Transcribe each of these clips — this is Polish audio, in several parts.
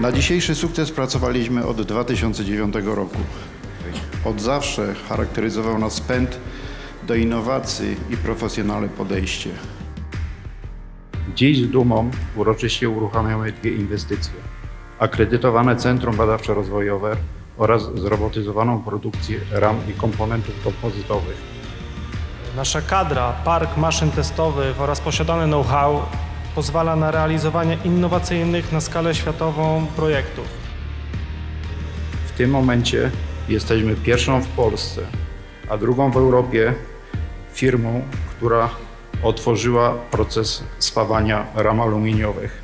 Na dzisiejszy sukces pracowaliśmy od 2009 roku. Od zawsze charakteryzował nas pęd do innowacji i profesjonalne podejście. Dziś z dumą uroczyście uruchamiamy dwie inwestycje. Akredytowane Centrum Badawczo-Rozwojowe oraz zrobotyzowaną produkcję ram i komponentów kompozytowych. Nasza kadra, park maszyn testowych oraz posiadane know-how pozwala na realizowanie innowacyjnych na skalę światową projektów. W tym momencie jesteśmy pierwszą w Polsce, a drugą w Europie firmą, która otworzyła proces spawania ram aluminiowych.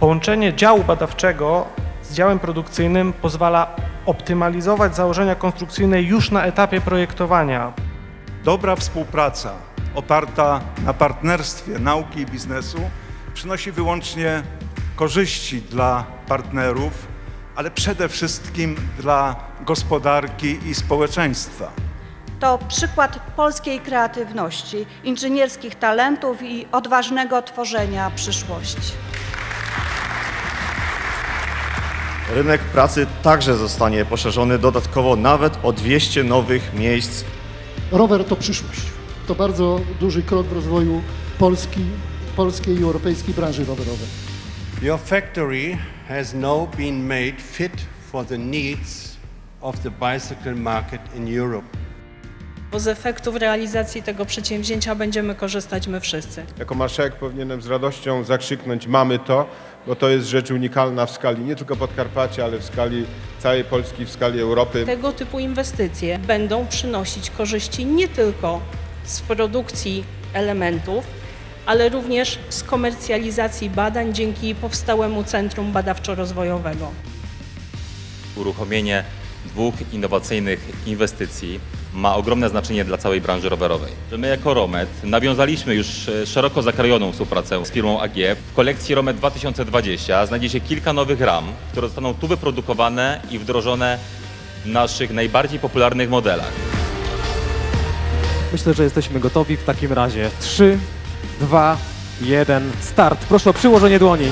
Połączenie działu badawczego z działem produkcyjnym pozwala optymalizować założenia konstrukcyjne już na etapie projektowania. Dobra współpraca oparta na partnerstwie nauki i biznesu przynosi wyłącznie korzyści dla partnerów, ale przede wszystkim dla gospodarki i społeczeństwa. To przykład polskiej kreatywności, inżynierskich talentów i odważnego tworzenia przyszłości. Rynek pracy także zostanie poszerzony dodatkowo nawet o 200 nowych miejsc Rower to przyszłość. To bardzo duży krok w rozwoju Polski, polskiej i europejskiej branży rowerowej. Your factory has now been made fit for the needs of the bicycle market in Europe. bo z efektów realizacji tego przedsięwzięcia będziemy korzystać my wszyscy. Jako marszałek powinienem z radością zakrzyknąć mamy to, bo to jest rzecz unikalna w skali nie tylko Podkarpacia, ale w skali całej Polski, w skali Europy. Tego typu inwestycje będą przynosić korzyści nie tylko z produkcji elementów, ale również z komercjalizacji badań dzięki powstałemu Centrum Badawczo-Rozwojowego. Uruchomienie dwóch innowacyjnych inwestycji ma ogromne znaczenie dla całej branży rowerowej. My jako Romet nawiązaliśmy już e, szeroko zakrojoną współpracę z firmą AG. W kolekcji Romet 2020 znajdzie się kilka nowych ram, które zostaną tu wyprodukowane i wdrożone w naszych najbardziej popularnych modelach. Myślę, że jesteśmy gotowi. W takim razie 3, 2, 1, start. Proszę o przyłożenie dłoni.